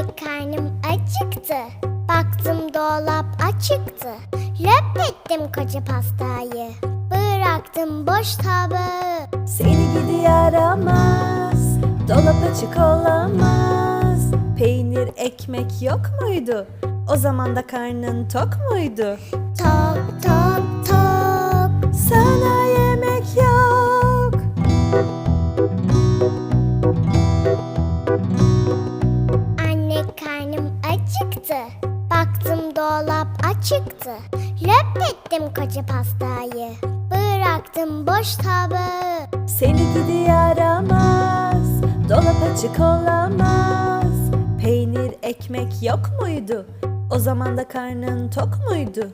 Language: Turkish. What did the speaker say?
Anne karnım acıktı. Baktım dolap açıktı. Löp ettim koca pastayı. Bıraktım boş tabağı. Seni gidi yaramaz Dolap açık olamaz Peynir ekmek yok muydu? O zaman da karnın tok muydu? Baktım dolap açıktı. Löp ettim koca pastayı. Bıraktım boş tabağı. Seni gidi yaramaz Dolap açık olamaz Peynir ekmek yok muydu? O zaman da karnın tok muydu?